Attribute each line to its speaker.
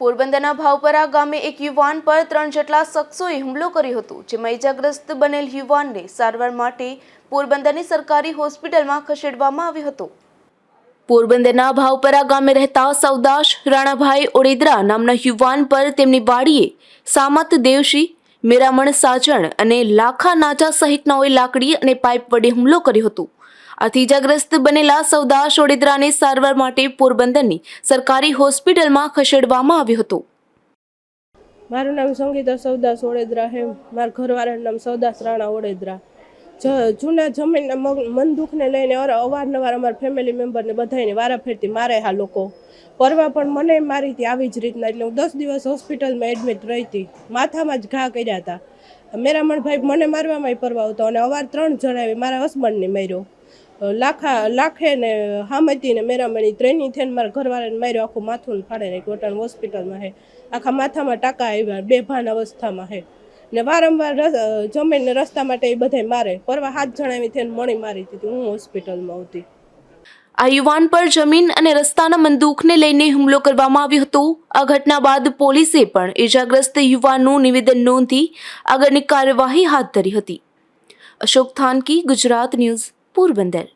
Speaker 1: પોરબંદરના ભાવપરા ગામે એક યુવાન પર ત્રણ જેટલા શખ્સોએ હુમલો કર્યો હતો જેમાં ઇજાગ્રસ્ત બનેલ યુવાનને સારવાર માટે પોરબંદરની સરકારી હોસ્પિટલમાં ખસેડવામાં આવ્યો હતો. પોરબંદરના ભાવપરા ગામે રહેતા સૌદાશ રાણાભાઈ ઓડેદરા નામના યુવાન પર તેમની વાડીએ સામત દેવશી, મેરામણ સાજણ અને લાખા નાચા સહિતનાઓએ લાકડી અને પાઇપ વડે હુમલો કર્યો હતો. આથી ઇજાગ્રસ્ત બનેલા સૌદાશ ઓડેદરાને સારવાર માટે પોરબંદરની સરકારી હોસ્પિટલમાં ખસેડવામાં આવ્યો હતો.
Speaker 2: મારું નામ સંગીતા સૌદાસ ઓડેદરા હે. મારા ઘરવાળાનું નામ સૌદાસ રાણા ઓડેદરા. જૂના જમીનના મન દુઃખને લઈને અવારનવાર અમારા ફેમિલી મેમ્બરને બધાને વારા ફેરતી મારે હા લોકો. પરવા પણ મને મારી હતી આવી જ રીતના, એટલે હું દસ દિવસ હોસ્પિટલમાં એડમિટ રહી હતી માથામાં જ ઘા કર્યા હતા. મેરામણભાઈ મને મારવામાં પરવા હતો અને અવાર ત્રણ જણાએ મારા હસબન્ડને માર્યો. લાખા, લાખે ને હામતી ને મેરામણી ત્રણની થઈને મારા ઘરવાળાને માર્યો, આખું માથું ફાડે ને વટાણ હોસ્પિટલમાં હે. આખા માથામાં ટાંકા આવ્યા બેભાન અવસ્થામાં હે. ને વારંવાર જમીન રસ્તા માટે એ બધાય મારે. પરવા હાથ જણાવી થઈને મણી મારી દીધી હું હોસ્પિટલમાં હતી.
Speaker 1: આ યુવાન પર જમીન અને રસ્તાના બંદૂકને લઈને હુમલો કરવામાં આવ્યો હતો. આ ઘટના બાદ પોલીસે પણ ઇજાગ્રસ્ત યુવાનનું નિવેદન નોંધી આગળની કાર્યવાહી હાથ ધરી હતી. અશોક થાનકી, ગુજરાત ન્યૂઝ. પોરબંદર